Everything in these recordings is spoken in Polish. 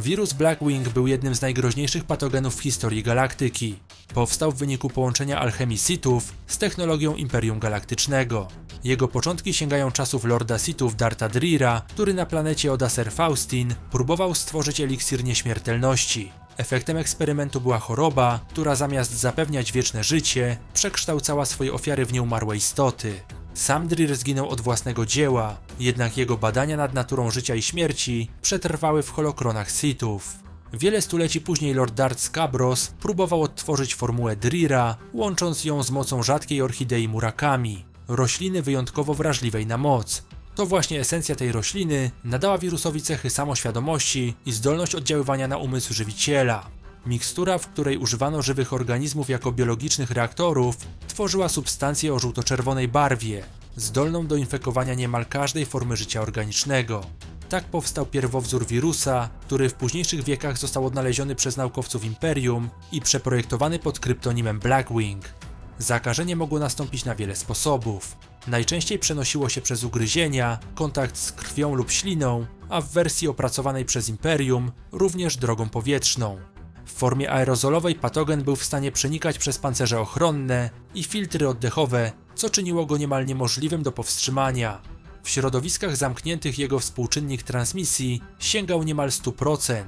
Wirus Blackwing był jednym z najgroźniejszych patogenów w historii galaktyki. Powstał w wyniku połączenia alchemii Sithów z technologią Imperium Galaktycznego. Jego początki sięgają czasów Lorda Sithów Darta Drira, który na planecie Odaser Faustin próbował stworzyć eliksir nieśmiertelności. Efektem eksperymentu była choroba, która zamiast zapewniać wieczne życie, przekształcała swoje ofiary w nieumarłe istoty. Sam Drir zginął od własnego dzieła, jednak jego badania nad naturą życia i śmierci przetrwały w holokronach Sithów. Wiele stuleci później Lord Dart Scabros próbował odtworzyć formułę Drira, łącząc ją z mocą rzadkiej orchidei Murakami, rośliny wyjątkowo wrażliwej na moc. To właśnie esencja tej rośliny nadała wirusowi cechy samoświadomości i zdolność oddziaływania na umysł żywiciela. Mikstura, w której używano żywych organizmów jako biologicznych reaktorów, tworzyła substancję o żółto-czerwonej barwie, zdolną do infekowania niemal każdej formy życia organicznego. Tak powstał pierwowzór wirusa, który w późniejszych wiekach został odnaleziony przez naukowców Imperium i przeprojektowany pod kryptonimem Blackwing. Zakażenie mogło nastąpić na wiele sposobów. Najczęściej przenosiło się przez ugryzienia, kontakt z krwią lub śliną, a w wersji opracowanej przez Imperium również drogą powietrzną. W formie aerozolowej patogen był w stanie przenikać przez pancerze ochronne i filtry oddechowe, co czyniło go niemal niemożliwym do powstrzymania. W środowiskach zamkniętych jego współczynnik transmisji sięgał niemal 100%.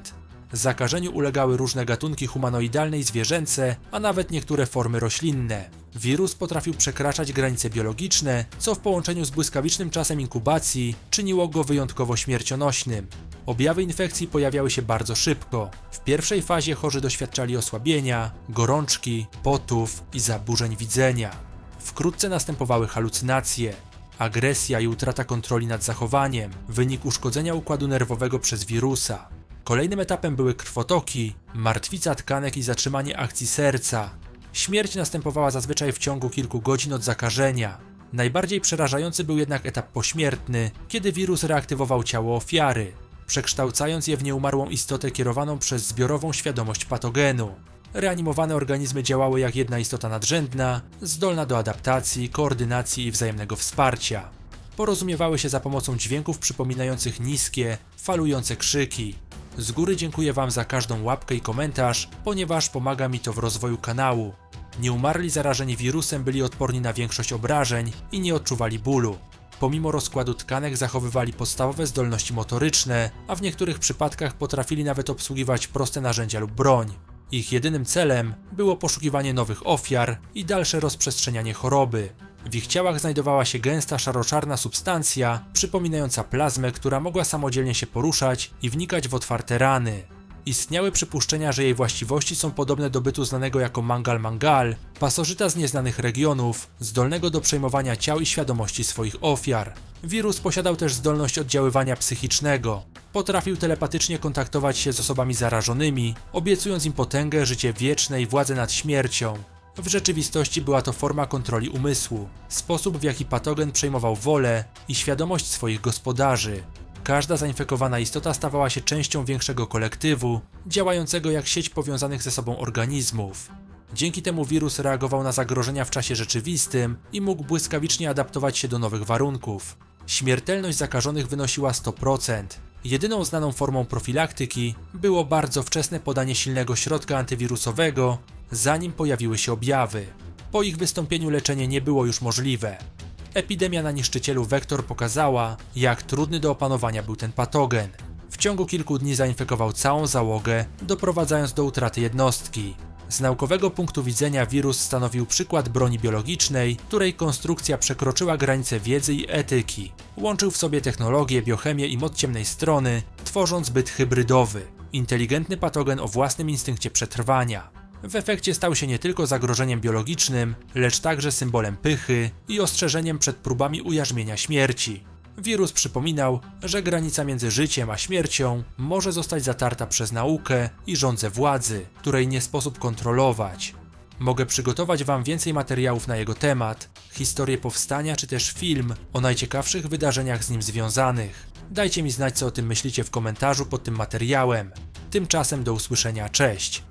Zakażeniu ulegały różne gatunki humanoidalne i zwierzęce, a nawet niektóre formy roślinne. Wirus potrafił przekraczać granice biologiczne, co w połączeniu z błyskawicznym czasem inkubacji czyniło go wyjątkowo śmiercionośnym. Objawy infekcji pojawiały się bardzo szybko. W pierwszej fazie chorzy doświadczali osłabienia, gorączki, potów i zaburzeń widzenia. Wkrótce następowały halucynacje, agresja i utrata kontroli nad zachowaniem, wynik uszkodzenia układu nerwowego przez wirusa. Kolejnym etapem były krwotoki, martwica tkanek i zatrzymanie akcji serca. Śmierć następowała zazwyczaj w ciągu kilku godzin od zakażenia. Najbardziej przerażający był jednak etap pośmiertny, kiedy wirus reaktywował ciało ofiary, przekształcając je w nieumarłą istotę kierowaną przez zbiorową świadomość patogenu. Reanimowane organizmy działały jak jedna istota nadrzędna, zdolna do adaptacji, koordynacji i wzajemnego wsparcia. Porozumiewały się za pomocą dźwięków przypominających niskie, falujące krzyki. Z góry dziękuję Wam za każdą łapkę i komentarz, ponieważ pomaga mi to w rozwoju kanału. Nieumarli zarażeni wirusem byli odporni na większość obrażeń i nie odczuwali bólu. Pomimo rozkładu tkanek zachowywali podstawowe zdolności motoryczne, a w niektórych przypadkach potrafili nawet obsługiwać proste narzędzia lub broń. Ich jedynym celem było poszukiwanie nowych ofiar i dalsze rozprzestrzenianie choroby. W ich ciałach znajdowała się gęsta szaroczarna substancja, przypominająca plazmę, która mogła samodzielnie się poruszać i wnikać w otwarte rany. Istniały przypuszczenia, że jej właściwości są podobne do bytu znanego jako mangal mangal, pasożyta z nieznanych regionów, zdolnego do przejmowania ciał i świadomości swoich ofiar. Wirus posiadał też zdolność oddziaływania psychicznego. Potrafił telepatycznie kontaktować się z osobami zarażonymi, obiecując im potęgę, życie wieczne i władzę nad śmiercią. W rzeczywistości była to forma kontroli umysłu, sposób w jaki patogen przejmował wolę i świadomość swoich gospodarzy. Każda zainfekowana istota stawała się częścią większego kolektywu, działającego jak sieć powiązanych ze sobą organizmów. Dzięki temu wirus reagował na zagrożenia w czasie rzeczywistym i mógł błyskawicznie adaptować się do nowych warunków. Śmiertelność zakażonych wynosiła 100%. Jedyną znaną formą profilaktyki było bardzo wczesne podanie silnego środka antywirusowego, zanim pojawiły się objawy. Po ich wystąpieniu leczenie nie było już możliwe. Epidemia na niszczycielu Vektor pokazała, jak trudny do opanowania był ten patogen. W ciągu kilku dni zainfekował całą załogę, doprowadzając do utraty jednostki. Z naukowego punktu widzenia wirus stanowił przykład broni biologicznej, której konstrukcja przekroczyła granice wiedzy i etyki. Łączył w sobie technologię, biochemię i moc ciemnej strony, tworząc byt hybrydowy, inteligentny patogen o własnym instynkcie przetrwania. W efekcie stał się nie tylko zagrożeniem biologicznym, lecz także symbolem pychy i ostrzeżeniem przed próbami ujarzmienia śmierci. Wirus przypominał, że granica między życiem a śmiercią może zostać zatarta przez naukę i rządzę władzy, której nie sposób kontrolować. Mogę przygotować Wam więcej materiałów na jego temat, historię powstania czy też film o najciekawszych wydarzeniach z nim związanych. Dajcie mi znać, co o tym myślicie w komentarzu pod tym materiałem. Tymczasem do usłyszenia, cześć!